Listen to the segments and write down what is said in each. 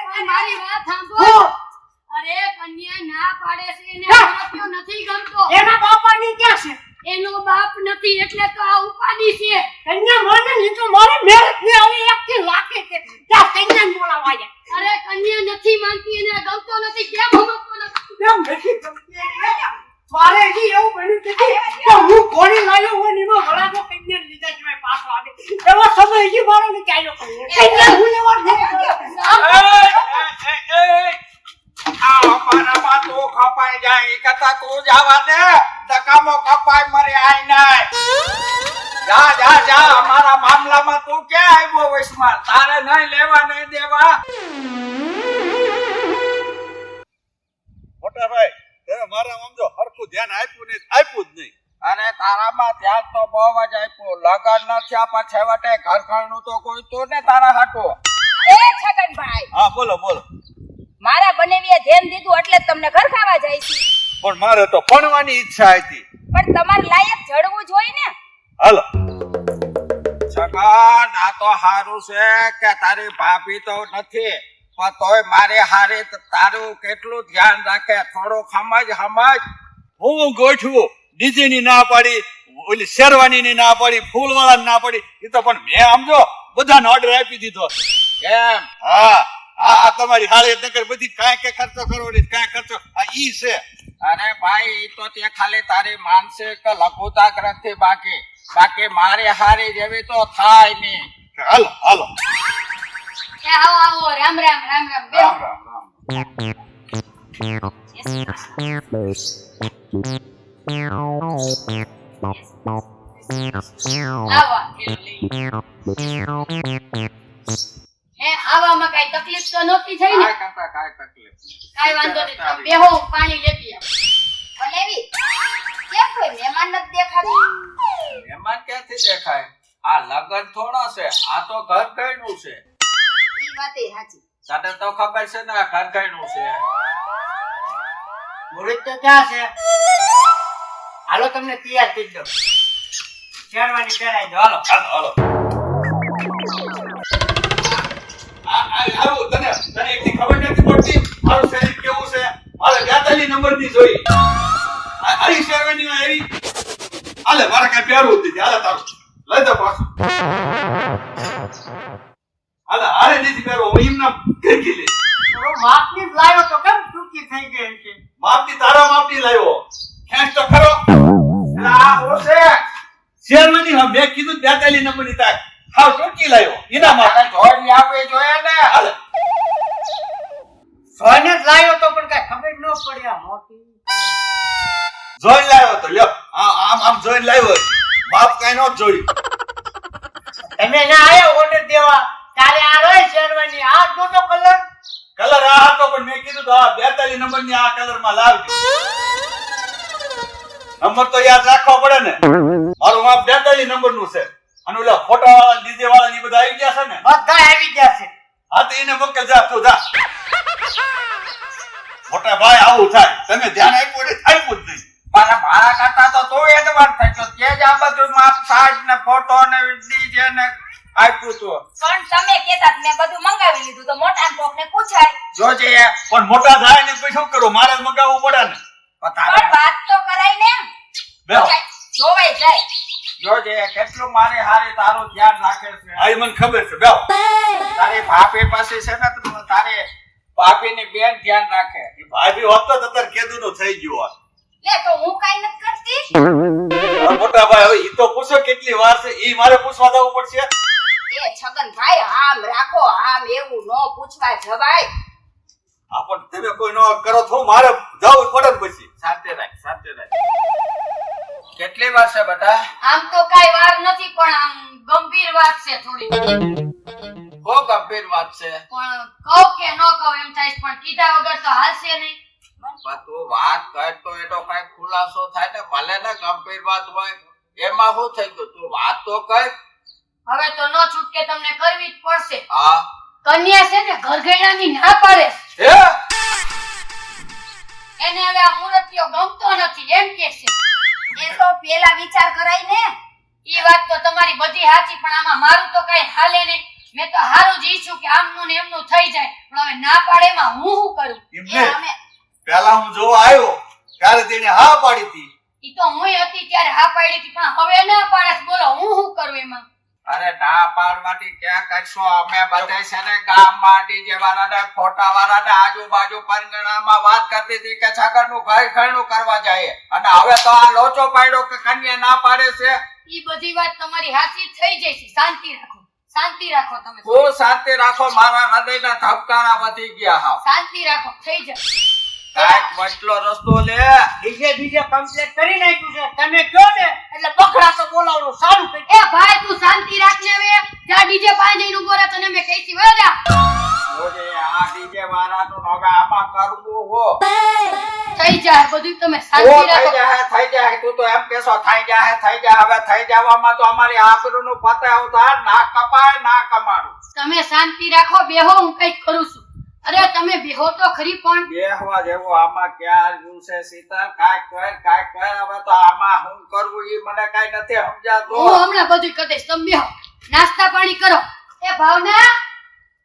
આ મારી વાત સાંભળો. અરે કન્યા ના પાડે છે એને હા. નથી ગમતો. એના બાપાની ક્યાં છે? એનો બાપ નથી એટલે તો આ ઉપાધિ છે. કન્યા મને નહીં તો મારે. મેરેજ ને હવે એક થી લાખે છે ત્યાં કન્યાને બોલાવા અરે કન્યા નથી માનતી એને ગમતો નથી કેમ સમજતો નથી? કેમ નથી ગમતી? મારે હજી એવું બન્યું કે હું ઘોડી લાવ્યો હોય ને એમાં વળાનો કન્યાને લીધા સિવાય પાછો આવે. એવો સમય હજી મારો નથી કન્યા હું લેવા ધક્કામો કપાય મરે આય નાય જા જા જા અમારા મામલામાં તું કે આવ્યો વૈષ્ણવ? તારે નહીં લેવા નહીં દેવા. મોટા ભાઈ તમે મારા આમ હરખું ધ્યાન આપ્યું નહીં આપ્યું જ નહીં. અરે તારામાં ધ્યાન તો બહુ જ આપ્યું. લગન ન થયા પણ છેવટે ઘર ઘરનું તો કોઈ તો ને તારા હાટો. એ છગનભાઈ હા બોલો બોલો. મારા બનેવીએ ધ્યાન દીધું એટલે જ તમને ઘર ખાવા જાય છે. પણ મારે તો ભણવાની ઈચ્છા હતી. પણ તમારે લાયક જડવું જોઈએ ને. હાલો. છગન આ તો સારું છે કે તારી ભાભી તો નથી પણ તોય મારે હારે તારું કેટલું ધ્યાન રાખે થોડું સમજ સમજ. હું ગોઠવું ડીજે ની ના પાડી ઓલી શેરવાની ની ના પાડી ફૂલ વાળા ના પાડી એ તો પણ મેં સમજો બધાને ઓર્ડર આપી દીધો. કેમ હા. આ તમારી હારે નગર બધી કાંઈ કે ખર્ચો કરો ને કાંઈ ખર્ચો. આ ઈ છે. અરે ભાઈ ઈ તો તે ખાલી તારી કે લઘુતા ગ્રંથિ બાકી. બાકી મારે હારી જેવી તો થાય નહીં. હાલો હાલો. આવો આવો રામ રામ રામ રામ રામ રામ રામ. આવો. એ આવામાં કઈ તકલીફ તો નહોતી થઈ ને? કાંઈ કરતા તકલીફ. કાઈ વાંધો નહીં તમે બેહો હું પાણી લેતી આવ. બનેવી કેમ કોઈ મહેમાન નથી દેખાતો? મહેમાન ક્યાંથી દેખાય? આ લગન થોડો છે આ તો ઘર કઈનું છે. ઈ વાતે સાચી. તને તો ખબર છે ને આ ઘર કઈનું છે. મુહૂર્ત તો ક્યાં છે? હાલો તમને તૈયાર થઈ દો શેરવાની પહેરાઈ દો હાલો. હાલો હાલો. આવું તને તને એકથી ખબર નથી પડતી? મારું શરીર કેવું છે? મારે બેતાલી નંબરની જોઈ. આ આરી શેરવાની માં આવી હાલે મારે કઈ પહેરવું જ નથી. હાલે તારું. લઈ દો પાછું. હાલે હારે નથી પહેરવો હું એમના ઘેરકી લઈશ. માપની લાવ્યો તો કેમ ટૂંકી થઈ ગઈ છે માપની તારા માપની લાવ્યો ખેંચ તો ખરો. આ શેરવાની મેં કીધું બેતાલી નંબરની તાક. હાવ ટૂંકી લાવ્યો તારે જોડી આવવી જોઈએ ને હાલે. જોઈને જ લાવ્યો તો પણ કઈ ખબર ન પડ્યા આ મોટી. જોઈ લાવ્યો તો લ્યો. આ- આમ આમ જોઈ લાવ્યો બાપ કઈ નો જોઈ તમે ના આયો ઓર્ડર દેવા. તારે આ રોય શેરવાની. આ તો નહોતો કલર કલર આ હતો પણ મેં કીધું તો આ 42 નંબરની આ કલરમાં લાવજો. નંબર તો યાદ રાખવો પડે ને. મારું માપ 42 નંબરનું છે. અને ઓલા ફોટા વાળા ડીજે વાળા ની બધા આવી ગયા છે ને? બધા આવી ગયા છે. હા તો એને મોકલ જા તું જા. મોટા ભાઈ આવું થાય. તમે ધ્યાન આપ્યું એટલે આપ્યું જ નહીં. પણ મારા કરતા તો તો એડવાન્સ થઈ ગયો. તે જ આ બધું માપ સાજ ને ફોટો ને ડીજે ને આપ્યું તો. પણ તમે કેતા મેં બધું મંગાવી લીધું તો મોટા કોક ને પૂછાય. જોજે. પણ મોટા થાય ને પછી શું કરું? મારે મંગાવવું પડે ને. પણ વાત તો કરાય ને જાય જોજે કેટલું મારે હારે તારું ધ્યાન રાખે છે. આ મને ખબર છે બેહો. તારે ભાભી પાસે છે ને તારે તારી ભાભીની બેન ધ્યાન રાખે. એ ભાભી હોત તો અત્યારે કેદું નું થઈ ગયું હોત. લે તો હું કાઈ નથી કરતી? મોટા ભાઈ હવે ઈ તો પૂછો કેટલી વાર છે ઈ મારે પૂછવા જવું પડશે. એ છગન ભાઈ આમ રાખો આમ એવું નો પૂછવા જવાય. આપણ પણ તમે કોઈ નો કરો તો મારે જવું પડે પછી. સાથે રાખ સાથે રાખ. કેટલી વાર છે બેટા? આમ તો કઈ વાર નથી પણ આમ ગંભીર વાત છે થોડી. બહુ ગંભીર વાત છે? પણ કહો કે ન કહો એમ થાય પણ કીધા વગર તો હાલશે નહીં. તું વાત કર તો એનો કઈ ખુલાસો થાય ને ભલે ને ગંભીર વાત હોય. એમાં શું થઈ ગયું? તું વાત તો કર. હવે તો ન છૂટકે તમને કરવી જ પડશે. હા. કન્યા છે ને ઘરઘેડાની ના પાડે. એને હવે આ મૂર્તિઓ ગમતો નથી એમ કે છે. એ તો પેલા વિચાર કરાય ને. એ વાત તો તમારી બધી સાચી પણ આમાં મારું તો કઈ હાલે નહીં. મેં તો હારું જ ઈચ્છું કે આમનું ને એમનું થઈ જાય. પણ હવે ના પાડે એમાં હું શું કરું? એમને એ અમે પેલા હું જોવા આવ્યો ત્યારે તેને હા પાડી હતી. ઈ તો હું હતી ત્યારે હા પાડી હતી પણ હવે ના પાડે બોલો હું શું કરું એમાં? અરે ના પાડવાથી ક્યાં કરશો? અમે બધે છે ને ગામમાં ડીજે વાળાને ફોટા વાળાને આજુબાજુ પરગણામાં વાત કરતી હતી કે છગનનું ઘર ઘરનું કરવા જાય અને હવે તો આ લોચો પાડ્યો કે કન્યા ના પાડે છે? ઈ બધી વાત તમારી હાથી થઈ જાય શાંતિ રાખો. શાંતિ રાખો તમે. ખૂબ શાંતિ રાખો મારા હૃદયના ધબકારા વધી ગયા હા. શાંતિ રાખો. થઈ જાય વચલો રસ્તો લે. બીજે બીજે કમ્પ્લેટ કરી નાખ્યું છે. તમે કયો ને એટલે બકરા તો બોલાવવાનું સારું કરી એ ભાઈ તું શાંતિ રાખ ને હવે. જા બીજે પાસે જઈને ઊભો રહે તને મેં કહી છી વયો જા. ઓજે આ ડીજે તો હવે આપા કરવું હો. થઈ જાય બધું તમે શાંતિ રાખો થઈ જાય થઈ જાય. તું તો એમ કેસો થઈ જાય થઈ જાય. હવે થઈ જવામાં તો અમારી આબરૂનું પતે અવતાર ના કપાય ના કમાડું. તમે શાંતિ રાખો બેહો હું કંઈક કરું છું. અરે તમે બેહો તો ખરી પણ. બેહવા જેવો આમાં ક્યાં રહ્યું છે શીતલ કાંઈક કર કાંઈક કર હવે તો આમાં હું કરવું એ મને કાંઈ નથી હું હમણાં બધું કરી દઈશ તમે બેહો. નાસ્તા પાણી કરો. એ ભાવના?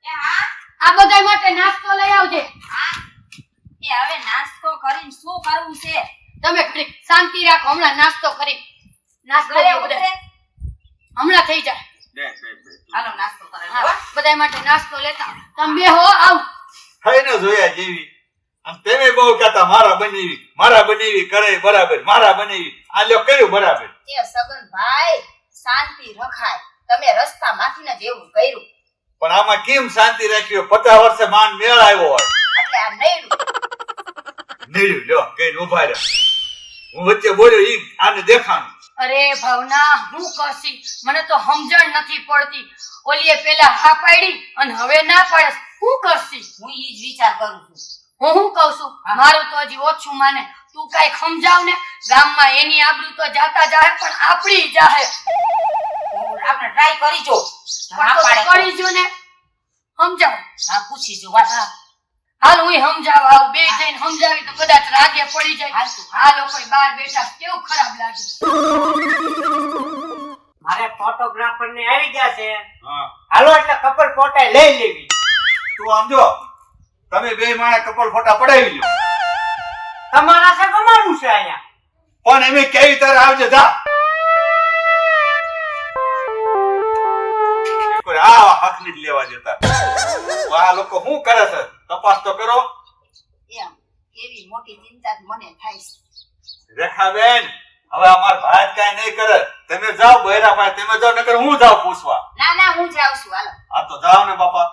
એ હા? આ બધા માટે નાસ્તો લઈ આવજે. હા. એ હવે નાસ્તો કરીને શું કરવું છે? તમે ઘડી શાંતિ રાખો હમણાં નાસ્તો કરી. નાસ્તો ઉતરે હમણાં થઈ જાય. બે, બે, બે. હાલો નાસ્તો કરે બધા માટે નાસ્તો લેતા. તમે બેહો આવ. થઈને જોયા જેવી. આમ તમે બહુ કહેતા મારા બનેવી મારા બનેવી કરે બરાબર મારા બનેવી. આ લ્યો કર્યું બરાબર. એ સગન ભાઈ શાંતિ રખાય. તમે રસ્તા માંથી ને જેવું કર્યું. પણ આમાં કેમ શાંતિ રાખ્યો પચાસ વર્ષે માન મેળ આવ્યો હોય. એટલે આ નૈડું નીડ્યું લ્યો કઈ ઊભા રહ્યા હું વચ્ચે બોલ્યો ઈ આને દેખાણું. અરે ભાવના હું કરશી? મને તો સમજણ નથી પડતી. ઓલીએ પેલા હા પાડી અને હવે ના પાડે. હું કરશી હું ઈ જ વિચાર કરું છું. હું શું કહું છું? મારું તો હજી ઓછું માને. તું કઈ સમજાવ ને ગામમાં એની આબરૂ તો જાતા જાય પણ આપણી જાહે. આપણે ટ્રાય કરી જો. હા કરી ને. સમજાવ? હા પૂછી જો વાત. હાલ હું સમજાવ. આવું બે જઈને સમજાવી તો કદાચ રાગે પડી જાય. હાલ તું. આ લોકો બાર બેઠા. કેવું ખરાબ લાગે. મારે ફોટોગ્રાફર ને આવી ગયા છે. હાલો એટલે કપલ ફોટા લઈ લેવી. તું સમજો તમે બે માણા કપલ ફોટા પડાવી લો તમારા છે કમાવું છે અહીંયા. પણ એમે કેવી તારે આવજે જા. આ હકની જ લેવા જતા. આ લોકો શું કરે છે? તપાસ તો કરો. એમ એવી મોટી ચિંતા જ મને થાય છે. રેખાબેન હવે અમાર ભાત કાઈ નહીં કરે. તમે જાઓ બહેરા ભાઈ તમે જાઓ નકર હું જાઉં પૂછવા. ના ના હું જાઉં છું હાલો. આ તો જાઓ ને બાપા.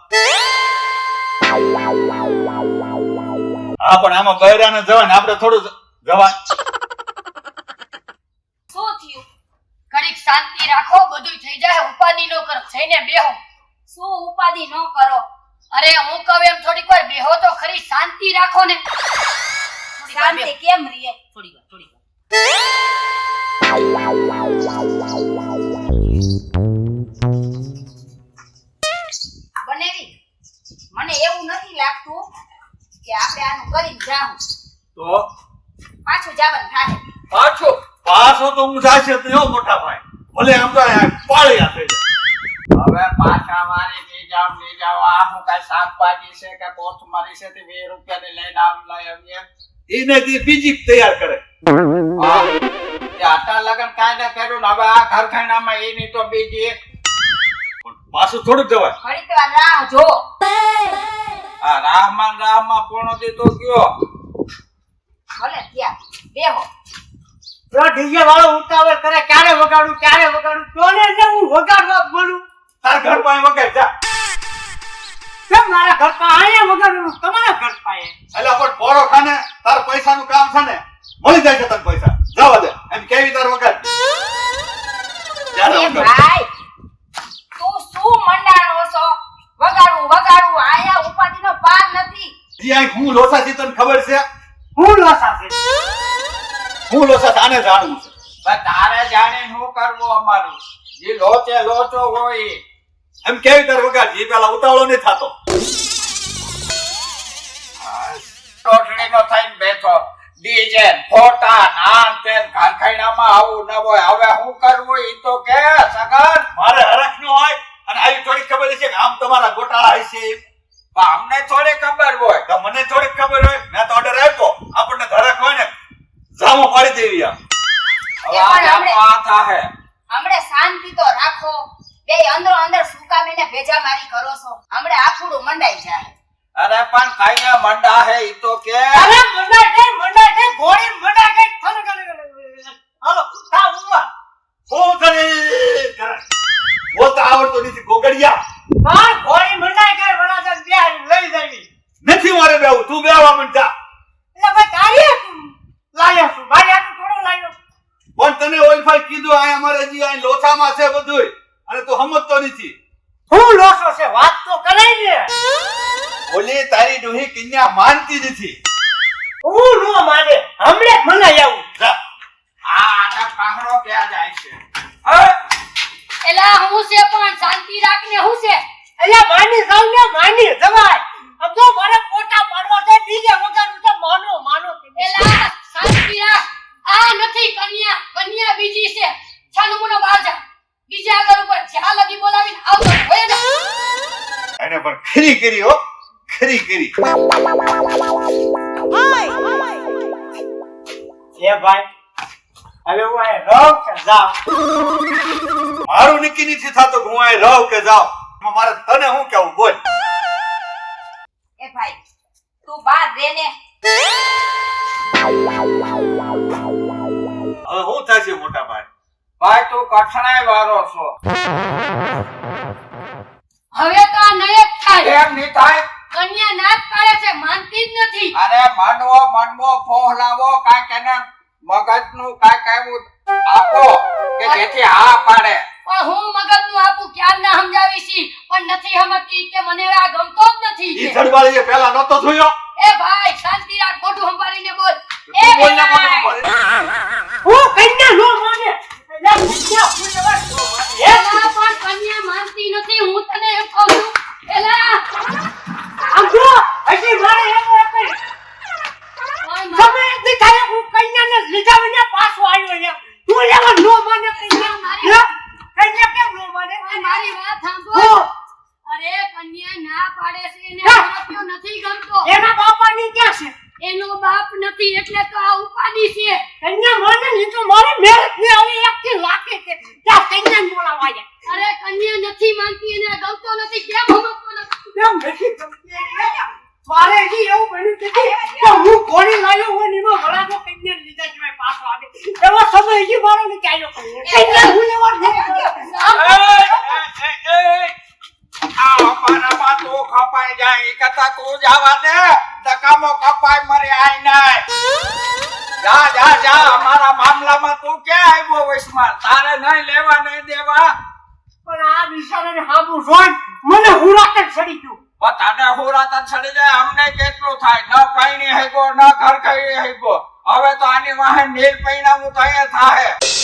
હા પણ આમાં જવાય ને આપણે થોડું જવાય. શું થયું? ઘડીક શાંતિ રાખો બધું થઈ જાય ઉપાધિ ન કરો. થઈને બેહો. શું ઉપાધિ ન કરો? અરે હું કહું એમ થોડીક વાર બેહો તો ખરી શાંતિ રાખો ને. થોડીક. શાંતિ કેમ રીએ થોડી વાર થોડી વાર. બનેવી. મને એવું નથી લાગતું કે આપણે આનું કરીને જાવું તો? પાછું જવાનું થાય. પાછો? પાછો તો હું જાશે તો એવો મોટા ભાઈ. ભલે આમ તો પાળી આપે હવે પાછા મારી લઈ જાવ લઈ જાવ આ હું કઈ શાકભાજી છે કે કોથમરી છે તે બે રૂપિયાની લઈને આવી લઈ આવીએ એને તે બીજી તૈયાર કરે. આટા લગન કાંઈ ના કર્યું હવે આ ઘરખાનામાં એની તો બીજી એક. પણ પાછું થોડુંક જવાય. ફરી તો રાહ જો. આ રાહમાન રાહમાં પૂર્ણ દીધો ગયો. ભલે ત્યાં. બેહો. પ્રો ડીજે વાળો ઉતાવળ કરે ક્યારે વગાડું ક્યારે વગાડું? તો ને હું વગાડવા બોલું? તાર ઘર પાસે વગાડ જા. કેમ મારા ઘર પા આયા વગર તમારા ઘર પાસે એટલે પણ પોરો ખાને તાર પૈસાનું કામ છે ને મળી જાય છે તને પૈસા. જવા દે એમ કેવી તાર વગર ત્યારે ભાઈ તું શું મંડાણો છો? વગાડવું વગાડું. આયા ઉપાધિનો પાર નથી. જી આ હું લોસા છે તને ખબર છે? હું લોસા છે? હું લોસા તાને આને જાણવું છે. તારે જાણે શું કરવું અમારું? જે લોચે લોચો હોય. એમ કેવી તાર વગર જે પેલા ઉતાવળો નહીં થતો. ન હોય. હવે હું કરવું ઈ તો કે સગન. મારે હરખ નો હોય અને આવી થોડી ખબર છે કે આમ તમારા ગોટાળા હશે અમને થોડી ખબર હોય. તો મને થોડી ખબર હોય. મેં તો ઓર્ડર આપ્યો. આપણને ધડક હોય ને. જામો પાડી દેવી આમ. હવે આપણે આ થાહે. હમણે શાંતિ તો રાખો. બે અંદરો અંદર સુકામીને ભેજા મારી કરો છો. હમણે આખું મંડાઈ જાય. અરે પણ કઈને મંડા હે ઈ તો કે અરે મંડા કે મંડા કે ગોળી મંડા કે થન હાલો તા હું તને કરે. તો આવડતો નથી ગોગડિયા. માર ઘોડી મંડાય કે વડા જન બે લઈ જવી નથી મારે બેવું તું બેવા માંડતા એટલે ભાઈ તારી લાયો છું ભાઈ આ થોડો લાયો પણ તને ઓલફાઈ કીધું આ અમારે જી આ લોથામાં છે બધુંય. અને તું સમજતો નથી. હું લોસો છે વાત તો કરાઈ ને ઓલી તારી ડોહી કન્યા માનતી નથી. હું નો માને હમણે મને આવું. જા. આ આટા ક્યાં જાય છે. હે? એલા હું છે પણ શાંતિ રાખને હું છે? એટલે માની જાવ ને માની જવાય. તો મારે પોટા પાડવા છે બીજે વગર તો માનો માનો એલા શાંતિ રાખ. આ નથી કન્યા કન્યા બીજી છે. છાનું મુનો બહાર બીજા આગળ ઉપર જ્યાં લગી બોલાવીને આવતો હોય ને. એને પણ ખરી કરી હો. ખરી કરી. એ ભાઈ હવે હું આ રહું મારું નિકી નથી થતું હું અહીં રહું કે જાઉં મારે તને શું કેવું બોલ. એ ભાઈ તું બહાર રે ને. હવે શું થશે મોટા ભાઈ? ભાઈ તું કઠણાય વાળો છો. હવે તો આ નય જ થાય. એમ નહીં થાય? કન્યા ના પાડે છે માનતી જ નથી. અરે માનવો માનવો ફોહલાવો કાંઈક એને મગજનું કાંઈક એવું આપો કે જેથી હા પાડે. પણ હું મગજનું આપું ક્યાં ના સમજાવી છી પણ નથી સમજતી કે મને આ ગમતો જ નથી. ઈ કે. જડવાળીએ પહેલા નતો જોયો એ ભાઈ શાંતિ રાખ મોઢું સંભાળીને બોલ. એ બોલ ના મોઢું પડે. હું કન્યા નો માને. એટલે કન્યા હું વાત એ ના પણ કન્યા માનતી નથી હું તને એમ કહું છું. એલા. આમ જો હજી મારે એમ મા- સમય નથી હું કન્યાને લીધા વિના પાછો આવ્યો અહીંયા તું એવા નો માને કન્યા હે? કન્યા કેમ નો માને? મારી વાત સાંભળ. અરે કન્યા ના પાડે છે એને આપ્યો નથી ગમતો. એના બાપાની ક્યાં છે? એનો બાપ નથી એટલે તો આ ઉપાડી છે. કન્યા મને ની તો મારે મેળ જ નહીં આવી એકથી લાકે છે ત્યાં કન્યાને બોલાવા જાય અરે કન્યા નથી માનતી એને ગમતો નથી. કેમ ગમતો નથી? કેમ નથી ગમતી? મારે હજી એવું બન્યું કે હું કોની લાવ્યો હોય ને એમાં સિવાય પાછો આવે એવો સમય હજી મારો હું લેવા આ અમારામાં તું ખપાઈ જાય. કરતા તું જવા દે. ધક્કામો કપાય મરે આઈ નાય. જા જા જા. અમારા મામલામાં તું ક્યાં આવ્યો વૈષ્ણવ તારે નહીં લેવા નહીં દેવા. પણ આ બિચારાને હાબુ જોઈ મને હુરાત ચડી ગયું. પણ તને હોરાતા છડી જાય. અમને કેટલું થાય? ન પૈણી હેગો ન ઘર કઈ હેગો. હવે તો આની વાહન નીલ પૈણાવું તો અહીંયા થાહે.